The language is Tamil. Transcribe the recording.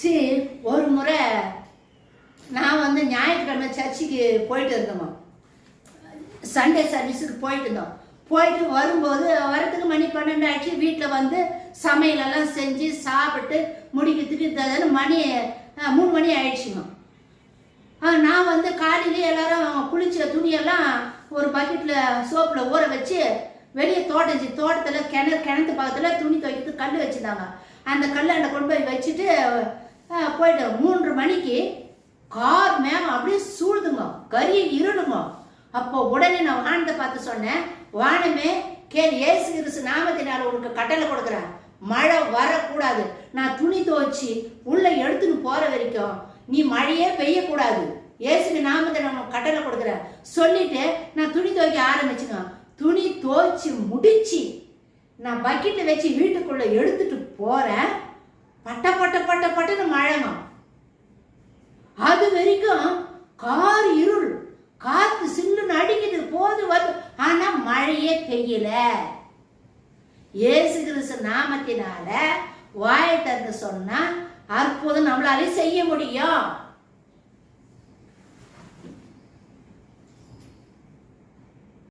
சி ஒரு முறை நான் வந்து ஞாயிற்றுக்கிழமை சர்ச்சுக்கு போயிட்டு இருந்தோம். சண்டே சர்வீஸுக்கு போயிட்டு இருந்தோம். போயிட்டு வரும்போது வரத்துக்கு மணி பன்னெண்டு ஆச்சு வீட்டில் வந்து சமையலெல்லாம் செஞ்சு சாப்பிட்டு முடிக்கிறதுக்கு இந்த மணி மூணு மணி ஆயிடுச்சுங்க. நான் வந்து காலையிலே எல்லாரும் குளிச்ச துணியெல்லாம் ஒரு பக்கெட்டில் சோப்பில் ஊற வச்சு வெளியே தோட்டச்சு தோட்டத்தில் கிணறு கிணத்து பக்கத்தில் துணி துவைக்கிறதுக்கு கல் வச்சுருந்தாங்க. அந்த கல்லாண்ட கொண்டு போய் வச்சுட்டு போயிட்டு மூன்று மணிக்கு கார் மேகம் அப்படியே சூழ்துங்க கரிய இருளுங்க. அப்போ உடனே நான் வானத்தை பார்த்து சொன்னேன் வானமே கேள் ஏசு கிறிஸ்து நாமத்தினால உனக்கு கட்டளை கொடுக்குறேன் மழை வரக்கூடாது. நான் துணி துவைச்சி உள்ள எடுத்துன்னு போற வரைக்கும் நீ மழையே பெய்யக்கூடாது. ஏசுக்கு நாமத்தை நான் கட்டளை கொடுக்குறேன் சொல்லிட்டு நான் துணி துவைக்க ஆரம்பிச்சுங்க. துணி துவைச்சி முடிச்சு நான் பக்கெட்டை வச்சு வீட்டுக்குள்ள எடுத்துட்டு போறேன். பட்ட பட்ட அது வரைக்கும் கார் இருள் காத்து சில்லுன்னு அடிக்குது போது வந்து ஆனா மழையே பெய்யல. ஏசு கிறிஸ்து நாமத்தினால வாயை சொன்னா அற்புதம் நம்மளாலே செய்ய முடியும்.